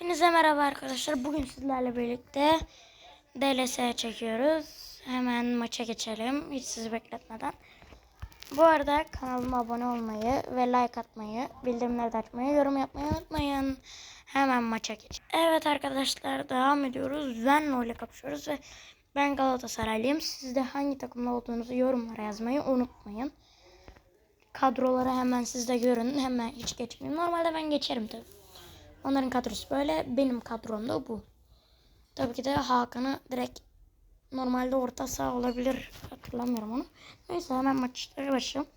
Hepinize merhaba arkadaşlar. Bugün sizlerle birlikte DLS çekiyoruz. Hemen maça geçelim. Hiç sizi bekletmeden. Bu arada kanalıma abone olmayı ve like atmayı, bildirimleri açmayı, yorum yapmayı unutmayın. Hemen maça geç. Evet arkadaşlar devam ediyoruz. Venlo ile kapışıyoruz ve ben Galatasaraylıyım. Siz de hangi takımda olduğunuzu yorumlara yazmayı unutmayın. Kadroları hemen siz de görün. Hemen hiç geçmeyeyim. Normalde ben geçerim tabii. Onların kadrosu böyle. Benim kadrom da bu. Tabii ki de Hakan'ı direkt normalde orta saha olabilir. Hatırlamıyorum onu. Neyse hemen maçlara başlayalım.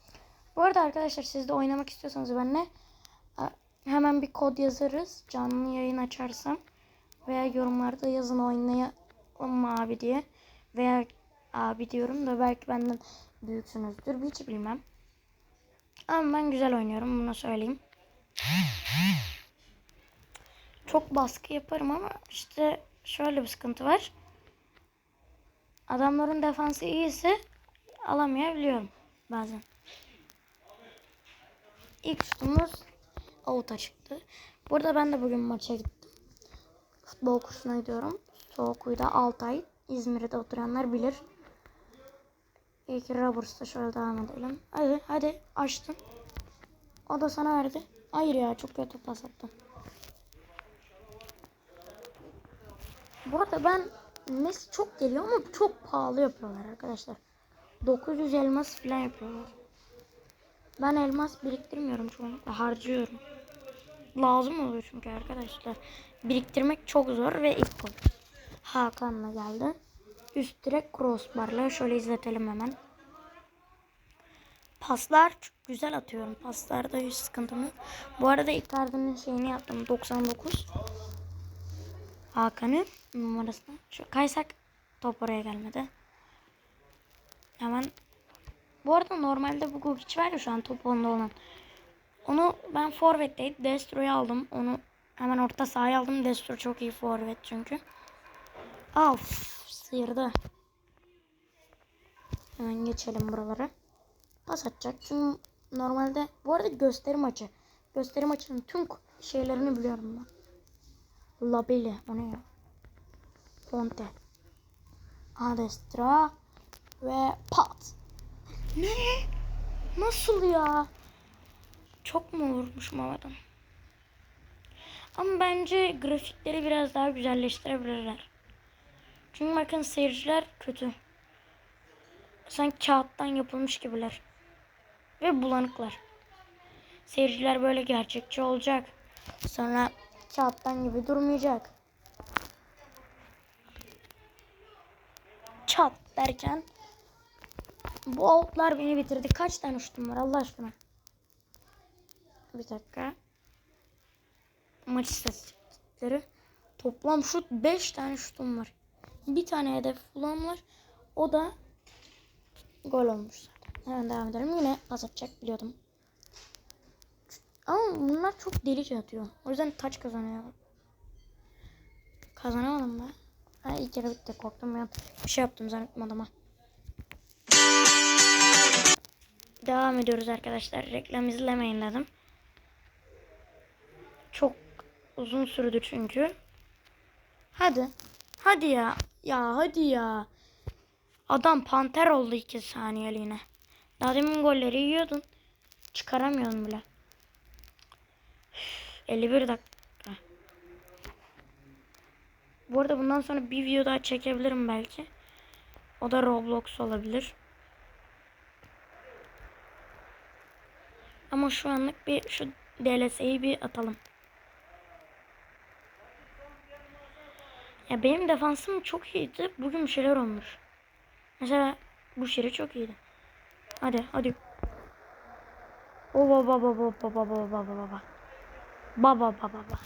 Bu arada arkadaşlar siz de oynamak istiyorsanız benimle hemen bir kod yazarız. Canlı yayın açarsam. Veya yorumlarda yazın oynayalım abi diye. Veya abi diyorum da belki benden büyüksünüzdür. Hiç bilmem. Ama ben güzel oynuyorum bunu söyleyeyim. Çok baskı yaparım ama işte şöyle bir sıkıntı var. Adamların defansı iyiyse alamayabiliyorum bazen. İlk şutumuz avuta çıktı. Burada ben de bugün maça gittim. Futbol kursuna gidiyorum. Soğukuyu'da Altay. İzmir'de oturanlar bilir. İlk Roberts'ta şöyle devam edelim. Hadi hadi açtım. O da sana verdi. Hayır ya çok kötü pas attım. Bu arada ben Messi çok geliyor ama çok pahalı yapıyorlar arkadaşlar. 900 elmas falan yapıyorlar. Ben elmas biriktirmiyorum çoğunlukla harcıyorum. Lazım oluyor çünkü arkadaşlar. Biriktirmek çok zor ve ilk gol. Hakan'la geldi. Üst direk crossbarla şöyle izletelim hemen. Paslar çok güzel atıyorum. Paslarda hiç sıkıntım yok. Bu arada Icardi'nin şeyini yaptım 99. Hakan'ın numarasını. Şu kaysak top oraya gelmedi. Hemen bu arada normalde bu Gugic var ya şu an top onda olan. Onu ben forvetteydi. Destro'yu aldım. Onu hemen orta sahaya aldım. Destro çok iyi forvet çünkü. Of sıyırdı. Hemen geçelim buralara. Pas atacak. Çünkü normalde bu arada gösteri maçı. Gösteri maçının tüm şeylerini biliyorum ben. Labeli. O ne ya? Fonte. Adestra. Ve pat. Ne? Nasıl ya? Çok mu vurmuşum havadan? Ama bence grafikleri biraz daha güzelleştirebilirler. Çünkü bakın seyirciler kötü. Sanki kağıttan yapılmış gibiler. Ve bulanıklar. Seyirciler böyle gerçekçi olacak. Sonra kağıttan gibi durmayacak. Çat derken bu outlar beni bitirdi. Kaç tane şutum var Allah aşkına? Bir dakika. Maç istatistikleri. Toplam şut 5 tane şutum var. Bir tane hedef bulan var. O da gol olmuş zaten. Hemen devam edelim. Yine pas atacak biliyordum. Ama bunlar çok delice atıyor. O yüzden taç kazanıyor. Kazanamadım da. Ha ilk kere bitti korktum ya. Bir şey yaptım zannettim adama. Devam ediyoruz arkadaşlar. Reklam izlemeyin dedim. Çok uzun sürdü çünkü. Hadi. Hadi ya. Ya hadi ya. Adam panter oldu iki saniyeliğine. Daha demin golleri yiyordun. Çıkaramıyordun bile. 51 dakika. Bu arada bundan sonra bir video daha çekebilirim belki. O da Roblox olabilir. Ama şu anlık bir şu DLS'yi bir atalım. Ya benim defansım çok iyiydi. Bugün bir şeyler olmuş. Mesela bu şeri çok iyiydi. Hadi hadi. O baba baba baba baba baba baba. Baba baba baba.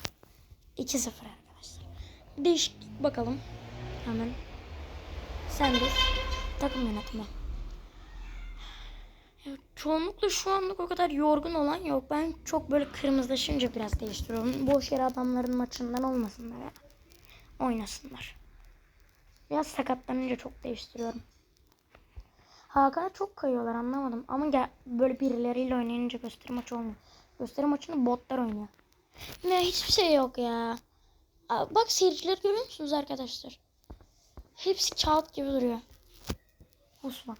2-0 arkadaşlar. Değişiklik bakalım. Hemen. Sen dur. Takım yönetimi. Ya, çoğunlukla şu anlık o kadar yorgun olan yok. Ben çok böyle kırmızılaşınca biraz değiştiriyorum. Boş yere adamların maçından olmasınlar ya. Oynasınlar. Biraz sakatlanınca çok değiştiriyorum. Hakan'a çok kayıyorlar anlamadım. Ama gel, böyle birileriyle oynayınca gösteri maçı olmuyor. Gösteri maçını botlar oynuyor. Ne hiçbir şey yok ya. Bak seyirciler görüyor musunuz arkadaşlar? Hepsi kağıt gibi duruyor. Osman.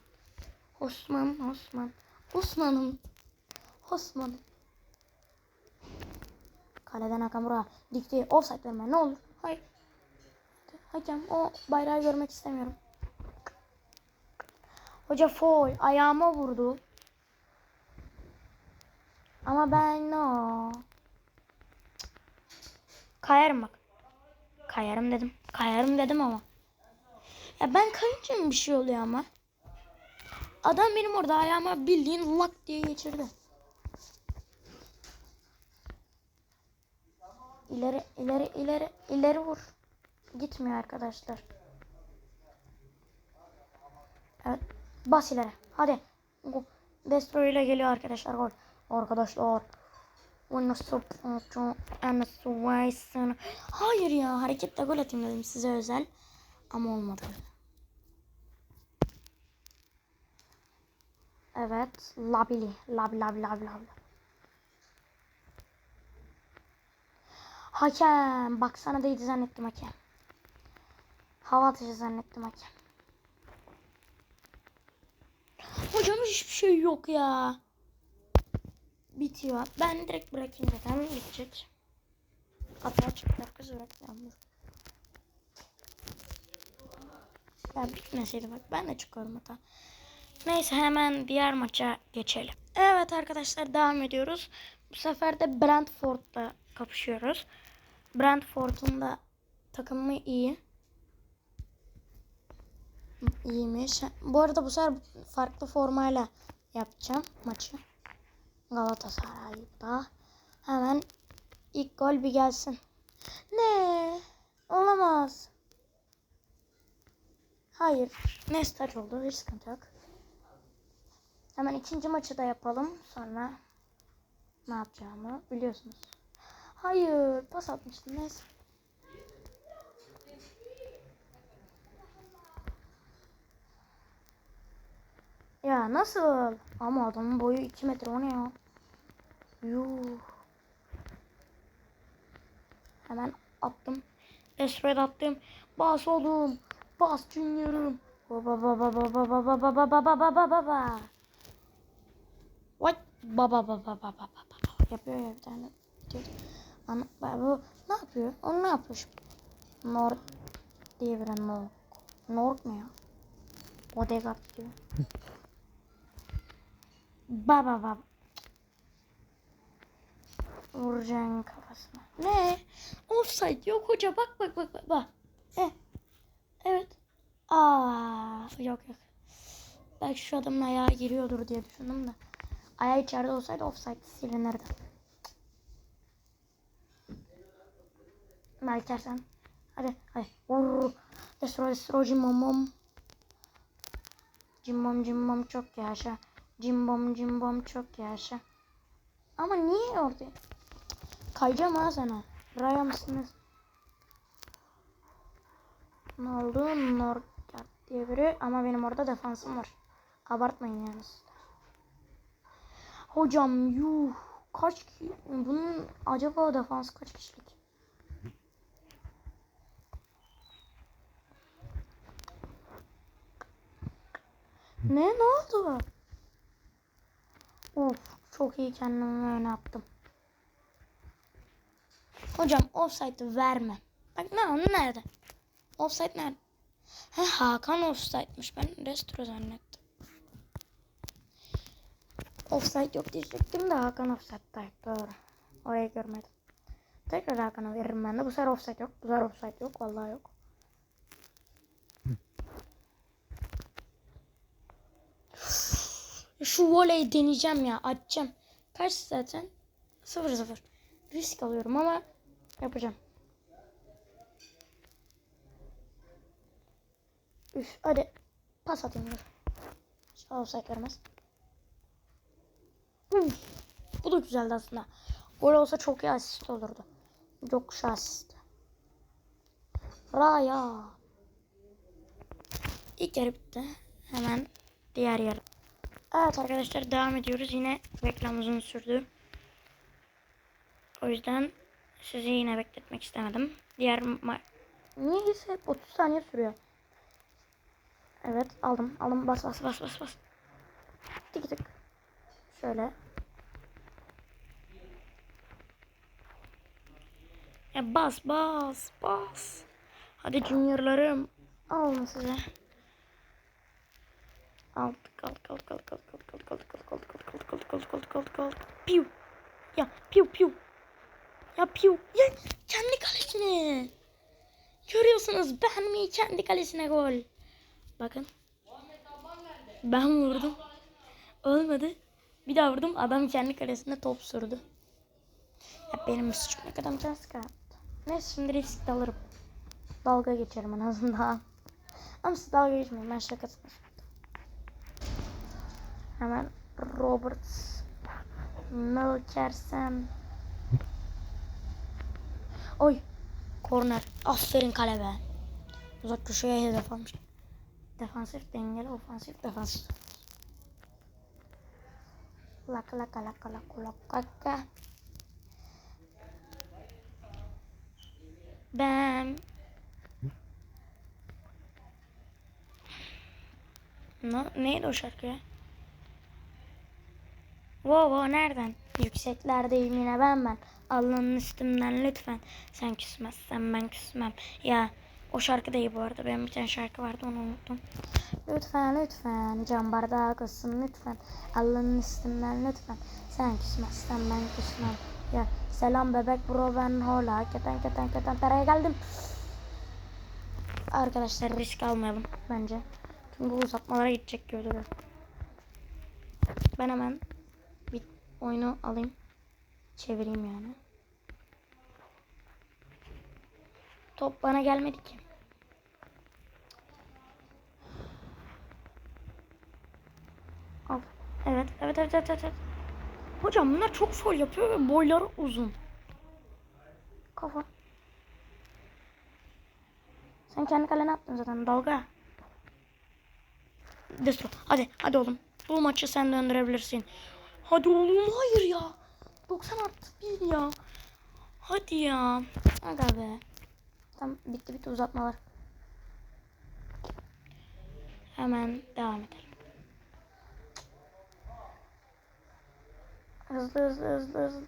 Osman, Osman. Osman'ım. Osman'ım. Kaleden Nakamura dikti. Offside verme ne olur. Hayır. Hakem o bayrağı görmek istemiyorum. Hoca foul ayağıma vurdu. Ama ben no. Kayarım bak. Kayarım dedim. Kayarım dedim ama. Ya ben kayınca mı bir şey oluyor ama? Adam benim orada ayağıma bildiğin lak diye geçirdi. İleri ileri ileri ileri vur. Gitmiyor arkadaşlar. Evet. Bas ileri. Hadi. Destroy ile geliyor arkadaşlar gol. Arkadaşlar. Hayır ya hareketle gol atayım dedim size özel. Ama olmadı. Evet. Labili. Labi labi labi labi. Hakem. Baksana değdi zannettim hakem. Hava atışı zannettim hakem. Hocam hiçbir şey yok ya. Bitiyor. Ben direkt bırakayım zaten bitecek. Hatta çıktı kız bırakacağım. Ya bitmeseydi bak ben de çıkıyorum hata. Neyse hemen diğer maça geçelim. Evet arkadaşlar devam ediyoruz. Bu sefer de Brentford'la kapışıyoruz. Brentford'un da takımı iyi. İyiymiş. Bu arada bu sefer farklı formayla yapacağım maçı. Galatasaray'da. Hemen ilk gol bir gelsin. Ne? Olamaz. Hayır. Nestaç oldu. Hiç sıkıntı yok. Hemen ikinci maçı da yapalım. Sonra ne yapacağımı biliyorsunuz. Hayır. Pas atmıştım. Neyse. Ya nasıl? Ama adamın boyu 2 metre o ne ya? Yuh. Hemen attım. Esred attım. Bas oğlum. Bas Junior'um. Baba baba baba baba baba baba baba baba. What? Baba baba baba baba. Yapıyor ya bir tane. Ana, bu ne yapıyor? O ne yapıyor şimdi? Nor diye bir Nork. Nork ne ya? Odegaard diyor. Baba baba. Vuracaksın kafasına. Ne? Offside yok hoca bak bak bak bak. bak. Eh. Evet. Aa yok yok. Belki şu adamın ayağı giriyordur diye düşündüm de. Ayağı içeride olsaydı offside silinirdi. Belki sen. Hadi hadi. Vur. Destroy destroy cimbom. Cimbom cimbom çok yaşa. Cimbom cimbom çok yaşa. Ama niye orada? Kayacağım ha sana. Raya mısınız? Ne oldu? Norgard diye biri ama benim orada defansım var. Abartmayın de. Hocam yuh. Kaç ki? Bunun acaba defans kaç kişilik? Ne ne oldu? Of çok iyi kendimi öne attım. Hocam offside verme. Bak ne o nerede? Offside nerede? He Hakan offside'miş. Ben restro zannettim. Offside yok diyecektim de Hakan offside'daydı. Doğru. Orayı görmedim. Tekrar Hakan'a veririm ben de. Bu sefer offside yok. Bu sefer offside yok. Vallahi yok. Şu voleyi deneyeceğim ya. Açacağım. Kaç zaten? 0-0. Risk alıyorum ama yapacağım. Üf hadi. Pas atayım offside vermez. Uf, bu da güzeldi aslında. Gol olsa çok iyi asist olurdu. Yok şu asist. Raya. İlk yarı bitti. Hemen diğer yarı. Evet arkadaşlar devam ediyoruz. Yine reklam uzun sürdü. O yüzden Sizi yine bekletmek istemedim. Diğer Niyeyse hep 30 saniye sürüyor. Evet aldım. Aldım bas bas bas bas bas. Tık tık. Şöyle. Ya bas bas bas. Hadi juniorlarım. Alın size. Aldık aldık aldık aldık aldık aldık aldık aldık aldık aldık aldık aldık aldık aldık aldık aldık Piu. Ya piu piu. Ya piu. Ya kendi kalesine. Görüyorsunuz ben mi kendi kalesine gol. Bakın. Ben vurdum. Olmadı. Bir daha vurdum. Adam kendi kalesine top sürdü. Ya benim suçum ne kadar can sıkarttı. Neyse şimdi risk alırım. Dalga geçerim en azından. Ama siz dalga geçmeyin. Ben söyledim. Hemen Robert Melkersen. Oy. Korner. Aferin kale be. Uzak köşeye hedef almış. Defansif dengeli, ofansif defansif. Laka laka laka laka laka laka. Ben Ne, neydi o şarkı ya? Wow, wow nereden? Yükseklerdeyim yine ben ben. Allah'ın üstümden lütfen. Sen küsmezsen ben küsmem. Ya o şarkı değil bu arada. Benim bir tane şarkı vardı onu unuttum. Lütfen lütfen. Cam bardağı kızsın lütfen. Allah'ın üstümden lütfen. Sen küsmezsen ben küsmem. Ya selam bebek bro ben hola. Keten keten keten tereye geldim. Arkadaşlar risk almayalım bence. Çünkü uzatmalara gidecek gibi duruyor. Ben hemen oyunu alayım. Çevireyim yani. Top bana gelmedi ki. Al. Evet, evet, evet, evet, evet. Hocam bunlar çok foul yapıyor ve boyları uzun. Kafa. Sen kendi kalene attın zaten dalga. Destro. Hadi, hadi oğlum. Bu maçı sen döndürebilirsin. Hadi oğlum, hayır ya. 90 artı 1 ya. Hadi ya. Aga be. Tamam bitti bitti uzatmalar. Hemen devam edelim. Hızlı hızlı hızlı hızlı.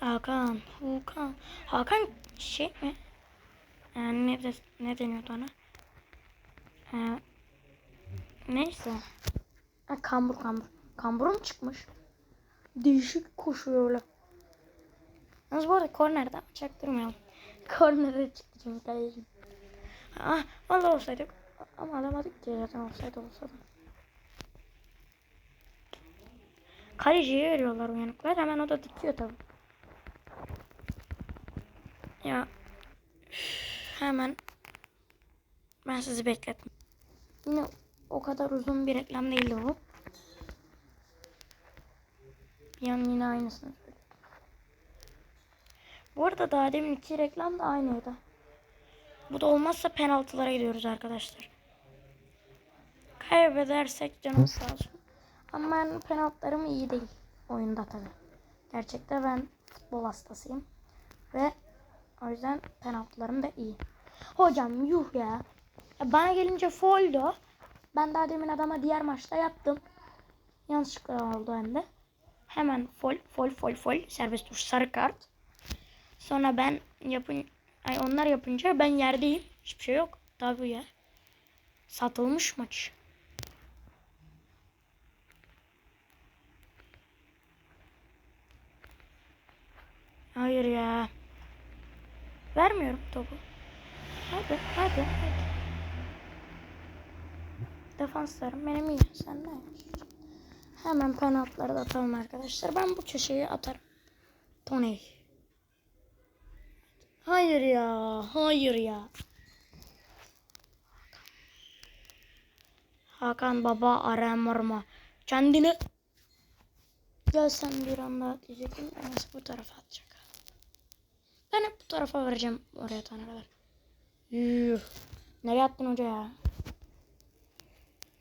Hakan, Hakan. Hakan şey mi? Yani ne, de, ne deniyordu ona? Ee, neyse. Ha, kambur kambur. Kambur mu çıkmış? Değişik koşuyor öyle. Yalnız bu arada kornerde çaktırmayalım. Kornerde çıktı çünkü kaleci. Ah valla olsaydık. Ama alamadık ki zaten olsaydı olsa da. Kaleciye veriyorlar uyanıklar. Hemen o da dikiyor tabi. Ya üf, hemen ben sizi beklettim. Yine o kadar uzun bir reklam değildi bu. Bir an yine aynısını. Bu arada daha demin iki reklam da aynıydı. Bu da olmazsa penaltılara gidiyoruz arkadaşlar. Kaybedersek canım sağ olsun. Ama ben penaltılarım iyi değil. Oyunda tabi. Gerçekte ben futbol hastasıyım. Ve o yüzden penaltılarım da iyi. Hocam yuh ya. bana gelince foul'du. Ben daha demin adama diğer maçta yaptım. Yanlışlıkla oldu hem de. Hemen fol fol fol fol serbest vuruş sarı kart. Sonra ben yapın ay onlar yapınca ben yerdeyim. Hiçbir şey yok. Tabii ya. Satılmış maç. Hayır ya. Vermiyorum topu. Hadi hadi hadi. Defanslarım benim iyi. Sen ne Hemen penaltıları da atalım arkadaşlar. Ben bu köşeyi atarım. Tony. Hayır ya. Hayır ya. Hakan baba aramırma. Kendini Gel sen bir anda diyecektim. Enes bu tarafa atacak. Ben hep bu tarafa vereceğim oraya tane kadar. Yuh. Nereye attın hoca ya?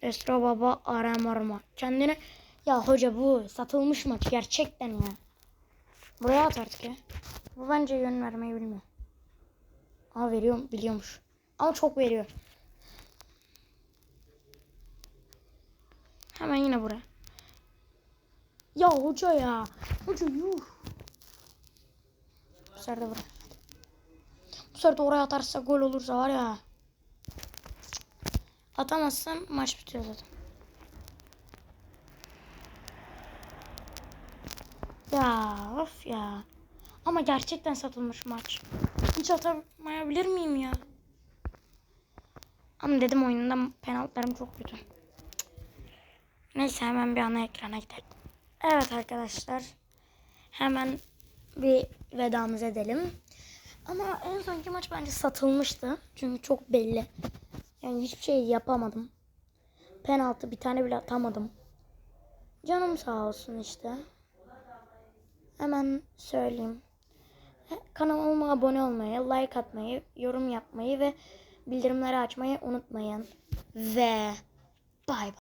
Destro Baba Arem Arma. Kendine ya hoca bu satılmış maç gerçekten ya. Buraya at artık ya. Bu bence yön vermeyi bilmiyor. Aa veriyor biliyormuş. Ama çok veriyor. Hemen yine buraya. Ya hoca ya. Hoca yuh. Bu sefer. Bu sefer oraya atarsa gol olursa var ya. Atamazsam maç bitiyor zaten. Ya of ya. Ama gerçekten satılmış maç. Hiç atamayabilir miyim ya? Ama dedim oyundan penaltılarım çok kötü. Neyse hemen bir ana ekrana gidelim. Evet arkadaşlar. Hemen bir vedamız edelim. Ama en sonki maç bence satılmıştı. Çünkü çok belli. Yani hiçbir şey yapamadım. Penaltı bir tane bile atamadım. Canım sağ olsun işte. Hemen söyleyeyim. Kanalıma abone olmayı, like atmayı, yorum yapmayı ve bildirimleri açmayı unutmayın. Ve bay bay.